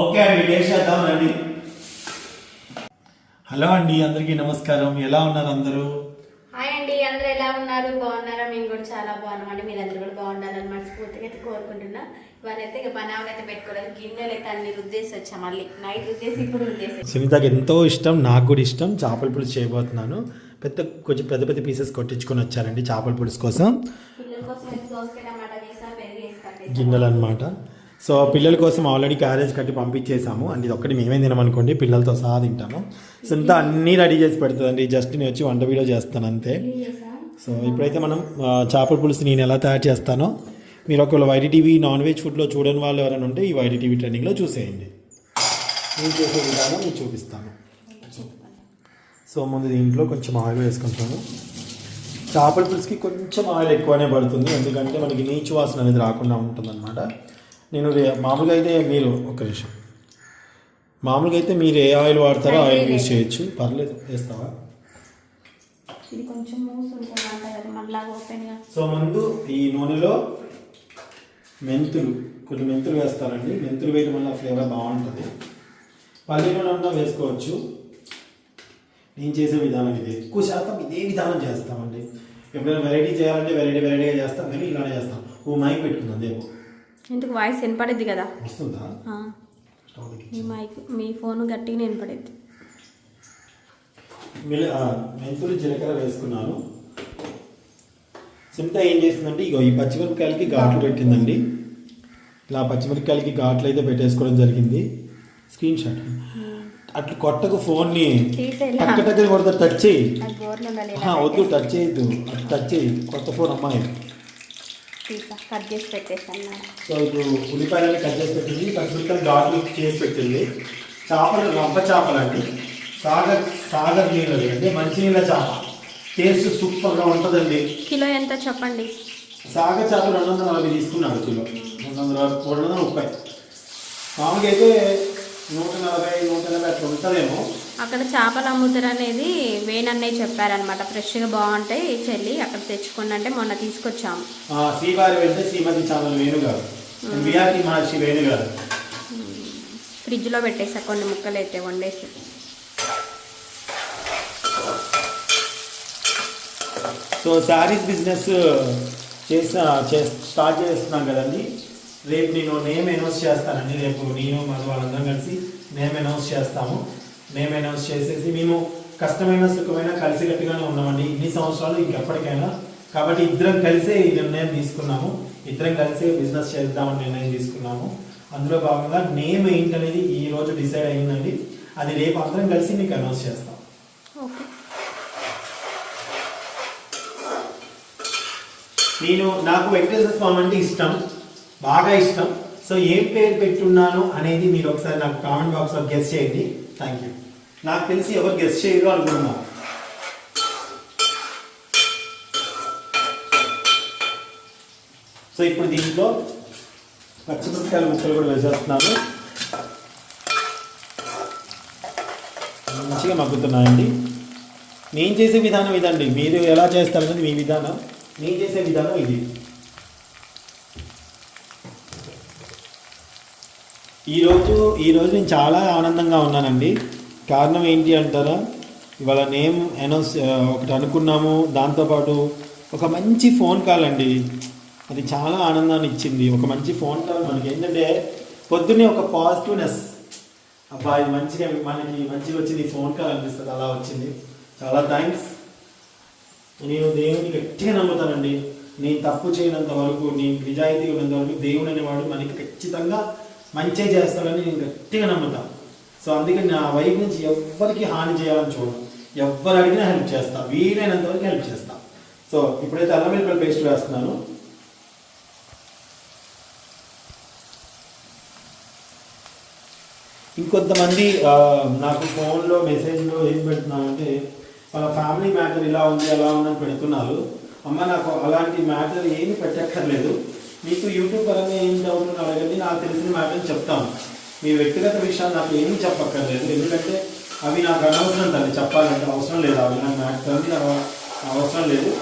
Okay అండి taste చేద్దాం రండి. హలో అండి అందరికీ నమస్కారం. ఎలా ఉన్నారు అందరూ? హాయ్ అండి అందరూ ఎలా ఉన్నారు? బాగున్నారా? మేము కూడా చాలా బాగున్నామండి మీరందరూ కూడా బాగుండాలని మనస్ఫూర్తిగా అయితే కోరుకుంటున్నా. ఇవాళ అయితే ఇక పని ఆమె అయితే పెట్టుకోలేదు గిన్నెలు అయితే అన్ని రుద్దేసి వచ్చా మళ్ళీ. నైట్ రుద్దేసి ఇప్పుడు రుద్దేసి. సునీతకి ఎంతో ఇష్టం నాకు కూడా ఇష్టం. చేపల పులుసు చేయబోతున్నాను. పెద్ద కొంచెం పెద్ద పెద్ద పీసెస్ కొట్టించుకొని వచ్చానండి చేపల పులుసు కోసం. గిన్నెలు అనమాట సో పిల్లల కోసం ఆల్రెడీ క్యారేజ్ కట్టి పంపించేసాము అండ్ ఇది ఒక్కటి మేమే తినమనుకోండి పిల్లలతో సహా తింటాము. సో ఇంత అన్నీ రెడీ చేసి పెడుతుందండి. జస్ట్ నేను వచ్చి వంట వీడియో చేస్తాను అంతే. సో ఇప్పుడైతే మనం చేపల పులుసు నేను ఎలా తయారు చేస్తానో మీరు ఒకవేళ వైడిటీవీ నాన్ వెజ్ ఫుడ్లో చూడని వాళ్ళు ఎవరైనా ఉంటే ఈ వైడి టీవీ ట్రైనింగ్లో చూసేయండి. నేను చేసే విధానం మీకు చూపిస్తాను. సో ముందు దీంట్లో కొంచెం ఆయిల్ వేసుకుంటాను. చేపల పులుసుకి కొంచెం ఆయిల్ ఎక్కువనే పడుతుంది. ఎందుకంటే మనకి నీచు వాసన అనేది రాకుండా ఉంటుందన్నమాట. నేను మామూలుగా అయితే మీరు ఒక నిమిషం. మామూలుగా అయితే మీరు ఏ ఆయిల్ వాడతారో ఆయిల్ యూజ్ చేయొచ్చు. పర్లేదు వేస్తావా? సో ముందు ఈ నూనెలో మెంతులు కొన్ని మెంతులు వేస్తారండి మెంతులు వేయడం వల్ల ఫ్లేవర్ బాగుంటుంది. పల్లి నూనె వేసుకోవచ్చు. నేను చేసే విధానం ఇది. ఎక్కువ శాతం ఇదే విధానం చేస్తామండి. ఎప్పుడైనా వెరైటీ చేయాలంటే వెరైటీ వెరైటీగా చేస్తాం కానీ ఇలానే చేస్తాం. ఓ మైక్ పెట్టుకుందాం రేపు. ఎందుకు వాయిస్ వినపడిద్ది కదా. దగ్గర. మీ మైక్ మీ ఫోన్ గట్టిగా ఆ, మెంతులు జీలకర్ర వేసుకున్నాను. సింత ఏం చేసిందంటే ఇగో ఈ పచ్చిమిరపకాయలకి ఘాట్లు పెట్టిందండి. ఇలా పచ్చిమిరపకాయలకి ఘాట్లు అయితే పెట్టేసుకోవడం జరిగింది. Screen shot. అట్లా కొట్టకు ఫోన్ని. తీసేలా టక్క టక్కని కొడతా టచ్ చేయి. వద్దు టచ్ చేయొద్దు. అట్లా టచ్ చేయి. కొత్త ఫోన్ అమ్మాయి. తీసా కట్ చేసి. సో ఇప్పుడు ఉల్లిపాయలని కట్ చేసి పెట్టింది పచ్చిమిరపకాయలు ఘాట్లు చేసి పెట్టింది. చేపలు రవ్వ చేపలండి సాగర్ సాగర్ నీళ్ళది అంటే మంచినీళ్ళ చేప. టేస్ట్ సూపర్గా ఉంటుందండి. కిలో ఎంత చెప్పండి? సాగర్ చేప రెండు వందల నలభై తీసుకున్నాడు కిలో. రెండు వందల రెండు వందల ముప్పై. మామూలుగా అయితే నూట నలభై నూట ఎనభై అట్లా ఉంటుందేమో. అక్కడ చేపలు అమ్ముతారు అనేది వేణన్నయ్య చెప్పారనమాట ఫ్రెష్గా బాగుంటాయి చెల్లి అక్కడ తెచ్చుకోండి అంటే మొన్న తీసుకొచ్చాము. శ్రీవారి వెళ్తే శ్రీమతి విఆర్టీ మహర్షి ఫ్రిడ్జ్లో పెట్టేసా కొన్ని ముక్కలు అయితే వండేసి. సో శారీస్ బిజినెస్ చేసిన చే స్టార్ట్ చేస్తున్నాం కదండి. రేపు నేను నేమ్ అనౌన్స్ చేస్తానండి. రేపు నేను మన వాళ్ళందరం కలిసి నేమ్ అనౌన్స్ చేస్తాము. నేమ్ అనౌన్స్ చేసేసి మేము కష్టమైన సుఖమైన కలిసికట్టుగానే ఉన్నామండి. ఇన్ని సంవత్సరాలు ఇంకెప్పటికైనా కాబట్టి ఇద్దరం కలిసే ఈ నిర్ణయం తీసుకున్నాము. ఇద్దరం కలిసే బిజినెస్ చేద్దామని నిర్ణయం తీసుకున్నాము. అందులో భాగంగా నేమ్ ఏంటనేది ఈ రోజు డిసైడ్ అయిందండి. అది రేపు అందరం కలిసి మీకు అనౌన్స్ చేస్తాం. నేను నాకు వెంకటేశ్వర స్వామి అంటే ఇష్టం. బాగా ఇష్టం. సో ఏం పేరు పెట్టున్నాను అనేది మీరు ఒకసారి నాకు కామెంట్ బాక్స్లో గెస్ట్ చేయండి. థ్యాంక్ యూ నాకు తెలిసి ఎవరు గెస్ట్ చేయరు అనుకుంటున్నా. సో ఇప్పుడు దీంట్లో పచ్చిమిరపకాయల ముక్కలు కూడా వేసేస్తున్నాను. మంచిగా మగ్గుతున్నాయండి. నేను చేసే విధానం ఇదండి. మీరు ఎలా చేస్తారనేది మీ విధానం. నేను చేసే విధానం ఇది. ఈరోజు ఈరోజు నేను చాలా ఆనందంగా ఉన్నానండి. కారణం ఏంటి అంటారా? ఇవాళ నేమ్ అనౌన్స్ ఒకటి అనుకున్నాము. దాంతోపాటు ఒక మంచి ఫోన్ కాల్ అండి. అది చాలా ఆనందాన్ని ఇచ్చింది. ఒక మంచి ఫోన్ కాల్ మనకి. ఏంటంటే పొద్దున్నే ఒక పాజిటివ్నెస్. అబ్బా ఇది మంచిగా మనకి మంచిగా వచ్చింది. ఫోన్ కాల్ అనిపిస్తుంది. అలా వచ్చింది. చాలా థ్యాంక్స్ నేను దేవుని గట్టిగా నమ్ముతానండి. నేను తప్పు చేయనంత వరకు నేను నిజాయితీ ఉన్నంత వరకు దేవుడు అనేవాడు మనకి ఖచ్చితంగా మంచి చేస్తాడని నేను గట్టిగా నమ్ముతాను సో అందుకని నా వైపు నుంచి ఎవ్వరికి హాని చేయాలని చూడను. ఎవరు అడిగినా హెల్ప్ చేస్తా. వీలైనంత వరకు హెల్ప్ చేస్తా. సో ఇప్పుడైతే అల్లం వెల్లుల్లి పేస్ట్ వేస్తున్నాను. ఇంకొంతమంది నాకు ఫోన్లో మెసేజ్లో ఏం పెడుతున్నామంటే వాళ్ళ ఫ్యామిలీ మ్యాటర్ ఇలా ఉంది అలా ఉందని పెడుతున్నారు. అమ్మ నాకు అలాంటి మ్యాటర్ ఏమి పెట్టక్కర్లేదు. మీకు యూట్యూబ్ పరంగా ఏం డౌట్లు అడగండి నాకు తెలిసిన మ్యాటర్ చెప్తాను. మీ వ్యక్తిగత విషయాలు నాకు ఏమీ చెప్పక్కర్లేదు. ఎందుకంటే అవి నాకు అనవసరం తల్లి చెప్పాలంటే అవసరం లేదు. అవి నాకు మ్యాటర్ అవసరం లేదు.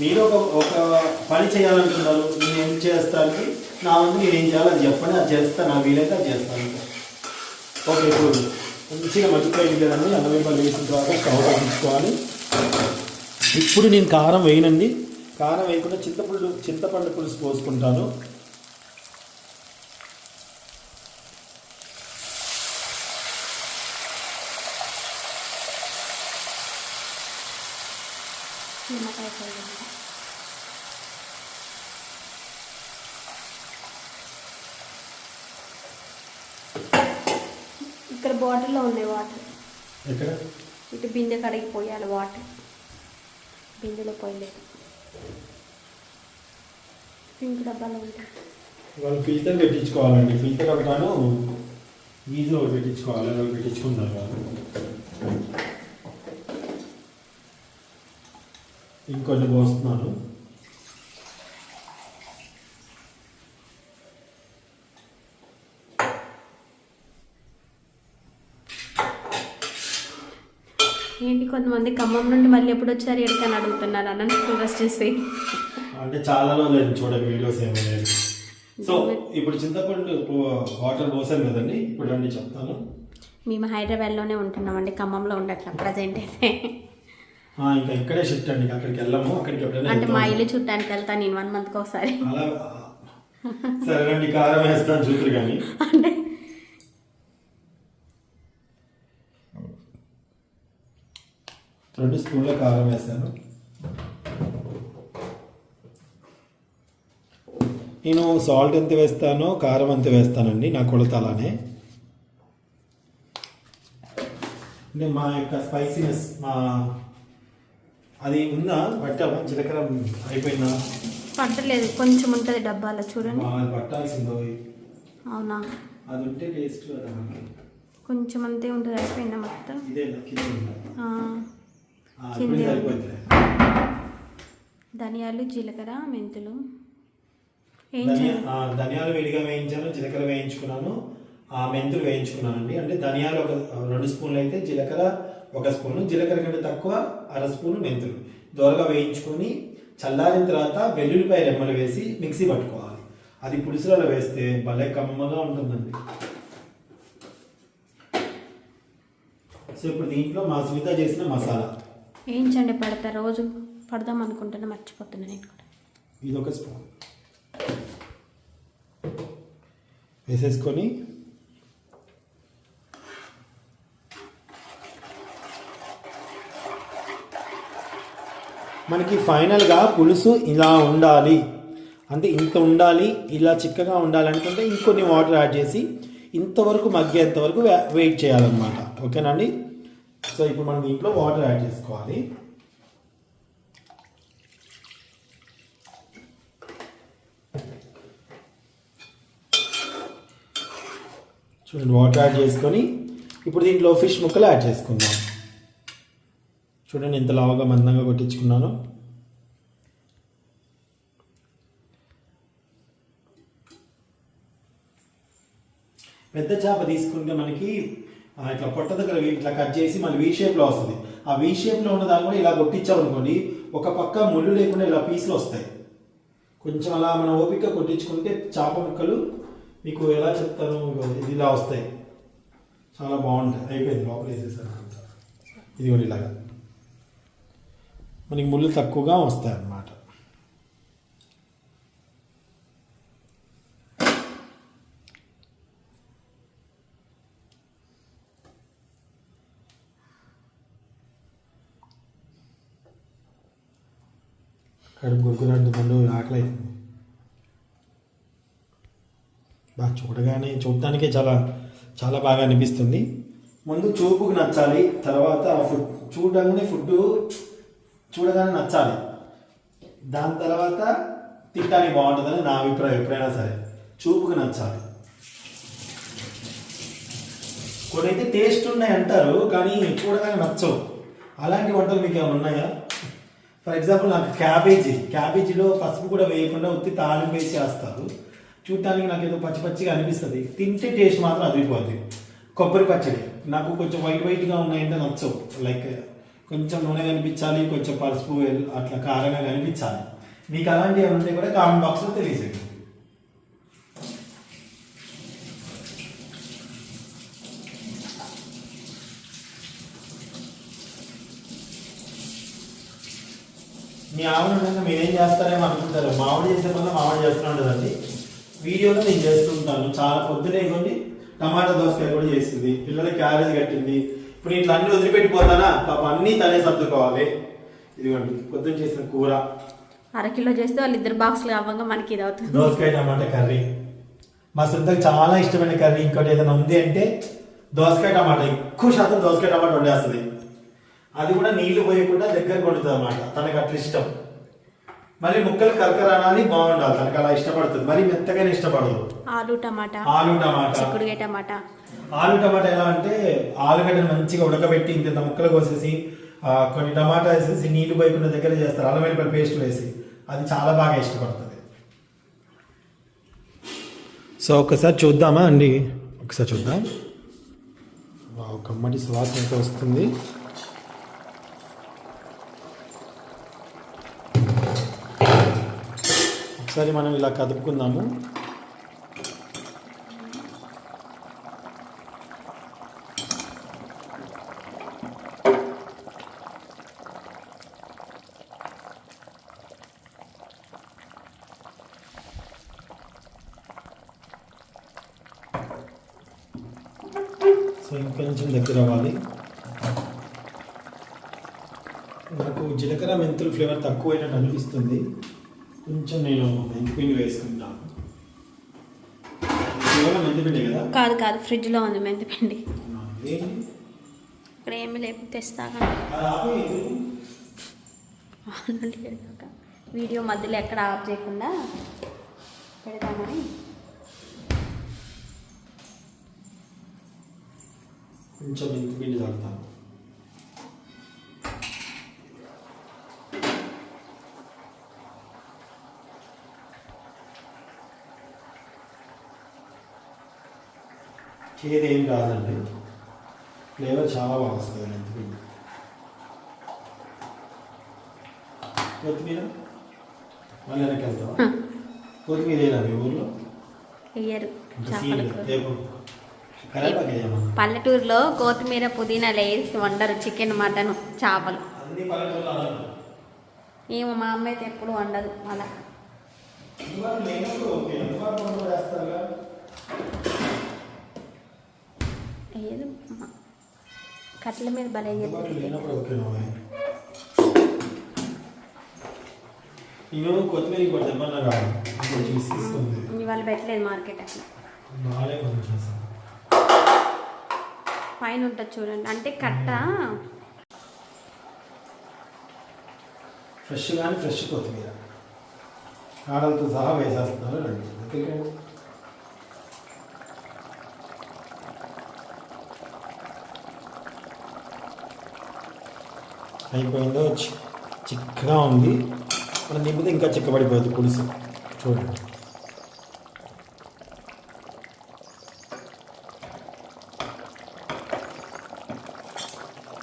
మీరు ఒక ఒక పని చేయాలంటున్నారు నేను ఏం చేస్తానికి? నా వంతు నేను ఏం చేయాలో? అది చెప్పండి అది చేస్తాను. నా వీలైతే అది చేస్తాను. ఓకే ఇప్పుడు మంచిగా మగ్గిపోయింది కదండి అన్నవైపు వేసిన తర్వాత స్టవ్ తగ్గించుకోవాలి. ఇప్పుడు నేను కారం వేయనండి. కారం వేయకుండా చింతపండు చింతపండు పులుసు పోసుకుంటాను. నిమ్మకాయ. ఇక్కడ బాటిల్లో ఉన్నాయి వాటర్. ఎక్కడ? ఇటు బిందె కడిగి పోయాలి వాటర్. బిందెలో పోయలేదు. పింక్ డబ్బాలో ఉంటాయి వాళ్ళు ఫిల్టర్ పెట్టించుకోవాలండి. ఫిల్టర్ ఒకటాను వీజు ఒకటి పెట్టించుకోవాలి. వాళ్ళు పెట్టించుకున్నారు వాళ్ళు. ఇంకొన్ని పోస్తున్నాను ఏంటి కొంతమంది ఖమ్మం నుండి మళ్ళీ ఎప్పుడు వచ్చారు? ఎక్కడికని అడుగుతున్నారు. అన్న టూరిస్ట్ చేసి. అంటే చాలా రోజులు చూడ వీడియోస్ ఏమైనా సో ఇప్పుడు చింతపండు వాటర్ పోసాను కదండి. ఇప్పుడు రండి చెప్తాను. మేము హైదరాబాద్లోనే ఉంటున్నామండి. ఖమ్మంలో ఉండట్లా ప్రజెంట్ అయితే. ఇంకా ఇక్కడే షిఫ్ట్ అండి. అక్కడికి వెళ్ళము. అక్కడికి ఎప్పుడైనా అంటే మా. ఇల్లు చుట్టానికి వెళ్తాను నేను వన్ మంత్కి ఒకసారి సరే రండి కారం వేస్తాను చూతురు కానీ. అంటే రెండు స్పూన్ల కారం వేసాను. నేను సాల్ట్ ఎంత వేస్తానో కారం ఎంత వేస్తానండి నా కొలత అలానే అంటే మా యొక్క స్పైసీనెస్ మా అది ఉందా? పట్టామా జీలకర్ర అయిపోయిందా? పట్టలేదు కొంచెం ఉంటుంది డబ్బాలో చూడండి. పట్టాల్సిందో అవునా? అది ఉంటే టేస్ట్ కొంచెం అంతే ఉంటుంది అయిపోయిందా మొత్తం? ఇదే ధనియాలు జీలకర్ర మెంతులు. ధనియాలు విడిగా వేయించాను జీలకర్ర వేయించుకున్నాను. ఆ మెంతులు వేయించుకున్నానండి. అంటే ధనియాలు ఒక రెండు స్పూన్లు అయితే జీలకర్ర ఒక స్పూను జీలకర్ర కంటే తక్కువ అర స్పూను మెంతులు. దోరగా వేయించుకొని చల్లారిన తర్వాత వెల్లుల్లిపాయ రెమ్మలు వేసి మిక్సీ పట్టుకోవాలి. అది పులుసులలో వేస్తే భలే కమ్మగా ఉంటుందండి. సో ఇప్పుడు దీంట్లో మా సునీత చేసిన మసాలా. వేయించండి పడతా? రోజు పడదాం అనుకుంటున్నా మర్చిపోతున్నా నేను కూడా. ఇది ఒక స్పూన్. వేసేసుకొని మనకి ఫైనల్గా పులుసు ఇలా ఉండాలి. అంటే ఇంత ఉండాలి ఇలా చిక్కగా ఉండాలి అనుకుంటే ఇంకొన్ని వాటర్ యాడ్ చేసి ఇంతవరకు మగ్గేంతవరకు వెయిట్ చేయాలన్నమాట. ఓకేనా అండి? సో ఇప్పుడు మనం దీంట్లో వాటర్ యాడ్ చేసుకోవాలి. చూడండి వాటర్ యాడ్ చేసుకొని ఇప్పుడు దీంట్లో ఫిష్ ముక్కలు యాడ్ చేసుకుందాం. చూడండి ఎంత లావుగా మందంగా కొట్టించుకున్నాను. పెద్ద చేప తీసుకుంటే మనకి ఇట్లా పొట్ట దగ్గర ఇట్లా కట్ చేసి మళ్ళీ వీ షేప్లో వస్తుంది. ఆ వీ షేప్లో ఉన్న దాన్ని కూడా ఇలా కొట్టించామనుకోండి ఒక పక్క ముళ్ళు లేకుండా ఇలా పీసులు వస్తాయి. కొంచెం అలా మనం ఓపిక కొట్టించుకుంటే చేప ముక్కలు మీకు ఎలా చెప్తాను ఇది ఇలా వస్తాయి. చాలా బాగుంటాయి. అయిపోయింది లోపల వేసేసాను. ఇది కూడా ఇలాగా. మనకి ముళ్ళు తక్కువగా వస్తాయి అన్నమాట కడుపు గురుకులాంటి పండు ఆకలి అవుతుంది బాగా చూడగానే చూడటానికే చాలా చాలా బాగా అనిపిస్తుంది. ముందు చూపుకు నచ్చాలి తర్వాత ఫుడ్ చూడగానే ఫుడ్ చూడగానే నచ్చాలి. దాని తర్వాత తింటానికి బాగుంటుందని నా అభిప్రాయం ఎప్పుడైనా సరే. చూపుకు నచ్చాలి. కొన్ని అయితే టేస్ట్ ఉన్నాయి అంటారు కానీ చూడగానే నచ్చవు. అలాంటి వంటలు మీకు ఏమైనా ఉన్నాయా? ఫర్ ఎగ్జాంపుల్ నాకు క్యాబేజీ క్యాబేజీలో పసుపు కూడా వేయకుండా ఉత్తి తాళింపు వేసి చేస్తారు. చూడటానికి నాకు ఏదో పచ్చి పచ్చిగా అనిపిస్తుంది. తింటే టేస్ట్ మాత్రం అదిరిపోద్ది. కొబ్బరి పచ్చడి. నాకు కొంచెం వైట్ వైట్గా ఉన్నాయంటే నచ్చవు. లైక్ కొంచెం నూనె కనిపించాలి కొంచెం పసుపు అట్లా కారంగా కనిపించాలి. మీకు అలాంటివి ఏమంటే ఉంటే కూడా కామెంట్ బాక్స్లో తెలియజేయండి. మీ ఆవిడ ఉండగా మీరేం చేస్తారేమో అనుకుంటారు. మా ఆవిడ చేసే పనులు మా ఆవిడ చేస్తూ ఉండదండి వీడియోలో నేను చేస్తుంటాను చాలా పొద్దునే ఇవ్వండి. టమాటా దోసకాయ కూడా చేస్తుంది. పిల్లల క్యారేజ్ కట్టింది. ఇప్పుడు ఇట్లా అన్ని వదిలిపెట్టిపోతానా? పాప అన్నీ తనే సర్దుకోవాలి. ఇదిగోండి పొద్దున చేసిన కూర. అరకిలో చేస్తే వాళ్ళు ఇద్దరు బాక్సులు అవ్వగా మనకి ఇది అవుతుంది దోసకాయ టమాటా కర్రీ. మా సొంతకు చాలా ఇష్టమైన కర్రీ ఇంకోటి ఏదైనా ఉంది అంటే దోసకాయ టమాటా. ఎక్కువ శాతం దోసకాయ టమాటా వండేస్తుంది. అది కూడా నీళ్ళు పోయకుండా దగ్గర కొడుతుంది అన్నమాట తనకు అట్లా ఇష్టం. మరి ముక్కలు కరకరానాలి బాగుండాలి. తనకు అలా ఇష్టపడుతుంది. మరి మెత్తగానే ఇష్టపడదు. ఆలు టమాటా. ఆలు టమాటా. చిక్కుడుకాయ టమాటా. ఆలు టమాటా ఎలా అంటే ఆలుగడ్డను మంచిగా ఉడకబెట్టి ఇంత ముక్కలు కోసేసి ఆ, కొన్ని టమాటా వేసేసి నీళ్ళు పోయకుండా దగ్గర చేస్తారు. అల్లం వెల్లిపాయ పేస్ట్ వేసి. అది చాలా బాగా ఇష్టపడుతుంది. సో ఒకసారి చూద్దామా అండి? ఒకసారి చూద్దాం. వావ్, కమ్మటి సువాసన అయితే వస్తుంది. ఒకసారి మనం ఇలా కదుపుకుందాము. సో ఇంకొంచెం దగ్గర అవ్వాలి. నాకు జీలకర్ర మెంతులు ఫ్లేవర్ తక్కువైనట్టు అనిపిస్తుంది. కొంచెం నేను మెంతిపిండి వేసుకుంటాను కేవలం మెంతిపిండి కదా? కాదు కాదు ఫ్రిడ్జ్లో ఉంది మెంతిపిండి? ఇక్కడ ఏమి లేపు తెస్తాగా వీడియో మధ్యలో ఎక్కడ ఆఫ్ చేయకుండా పెడదామని కొంచెం మెంతిపిండి తాగుతాను. చేదు ఏం రాదండి ఫ్లేవర్ చాలా బాగా వస్తుంది కొత్తిమీర? మళ్ళీ వెనక్కి వెళ్తావా కొత్తిమీర ఏనా మీ ఊర్లో? వేయరు. పల్లెటూరులో కొత్తిమీర పుదీనా వేసి వండరు చికెన్ మటన్ చేపలు. ఏమో మా అమ్మ అయితే ఎప్పుడు వండదు అలా. తెమ్మన్నా కాదు కొంచెం ఇస్తుంది ఇవాళ పెట్టలేదు మార్కెట్ అట్లా. పైన ఉంటుంది చూడండి. అంటే కట్ట? ఫ్రెష్ కానీ ఫ్రెష్ కొత్తిమీర. కాడలతో సహా వేసేస్తున్నారు. రండి ఎందుకంటే అయిపోయిందో చి- చిక్కగా ఉంది. మనం నింపితే ఇంకా చిక్కబడిపోతుంది పులుసు. చూడండి.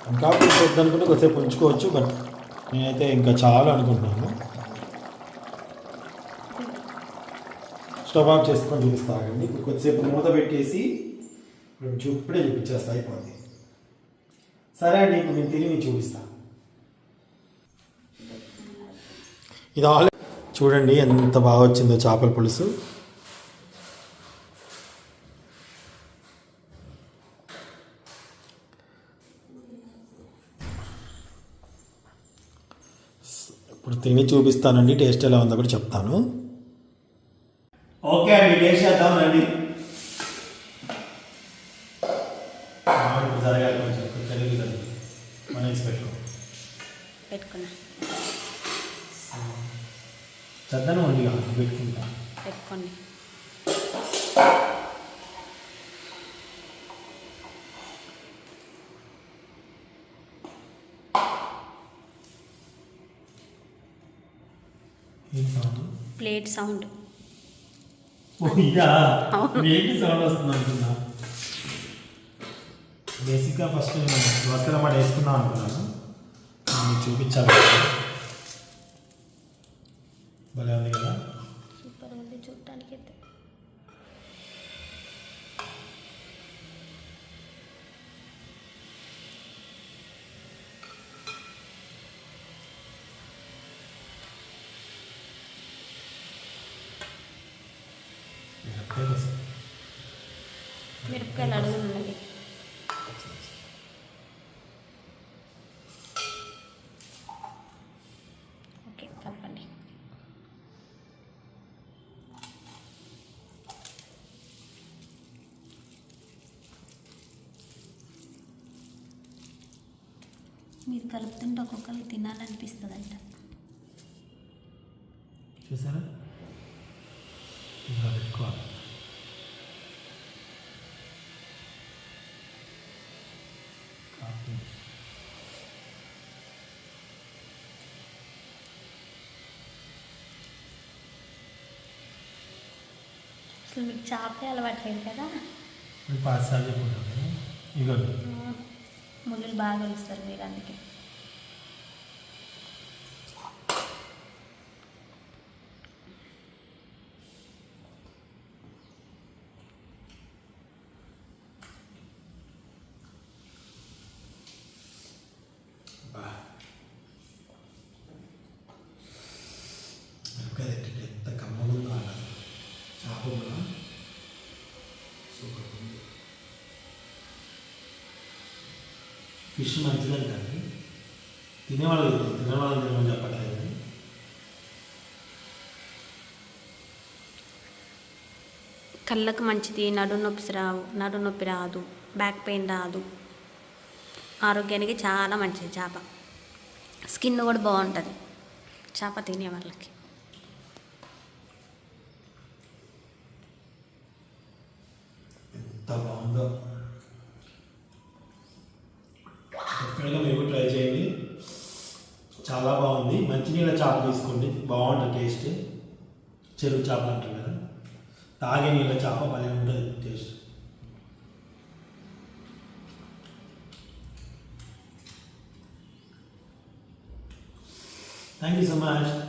ఇంకా పులుసు వద్దనుకుంటే కొద్దిసేపు ఉంచుకోవచ్చు బట్ నేనైతే ఇంకా చాలా అనుకుంటున్నాను. స్టవ్ ఆఫ్ చేసుకొని చూపిస్తానండి ఇప్పుడు కొద్దిసేపు మూత పెట్టేసి ఇప్పుడు చూ- చూపించేస్తా అయిపోతుంది సరే అండి ఇప్పుడు నేను తిరిగి చూపిస్తాను ఇది. ఆల్రెడీ చూడండి ఎంత బాగా వచ్చిందో చేపల పులుసు. ఇప్పుడు తిని చూపిస్తానండి టేస్ట్ ఎలా ఉందో కూడా చెప్తాను. ఓకే అండి టేస్ట్ చేద్దాం రండి. జరగాలి కొంచెం పెట్టుకున్నా. చద్దనం ఉంది పెట్టుకుంటా పెట్టుకోండి. Plate sound. ఏంటి సౌండ్ వస్తుంది అనుకున్నా? బేసిక్గా ఫస్ట్ నేను దోసకాయ వేసుకుందాం అనుకున్నాను. చూపించాలి. భలే ఉంది కదా? సూపర్ ఉంది చూడటానికి అయితే మీరు కలుపుతుంటే ఒక్కొక్కరికి తినాలనిపిస్తుందంట. చూసారా? ఇలా పెట్టుకోవాలి కాఫీ. అసలు మీకు చేపే అలవాట్లేదు కదా? పాఠశాల చెప్పుకుంటారు కదా ఇగో. ముళ్ళు బాగా ఇస్తారు మీరు అందుకే బా మిరపకాయ తింటే ఎంత కమ్మగా ఉందో అలా చేప కూడా సూపర్ ఉంది ఫిష్ మంచిదని కానీ తినేవాళ్ళు తింటారు తినేవాళ్ళు తినమని చెప్పట్లేదు. కళ్ళకు మంచిది నడు నొప్పి రావు నడు నొప్పి రాదు బ్యాక్ పెయిన్ రాదు. ఆరోగ్యానికి చాలా మంచిది చేప. స్కిన్ కూడా బాగుంటుంది. చేప తినే వాళ్ళకి నీళ్ళ చాప చేప తీసుకోండి. బాగుంటుంది టేస్ట్. చెరువు చేపలు అంటారు కదా. తాగే నీళ్ళ చేప భలే ఉంటుంది taste. Thank you so much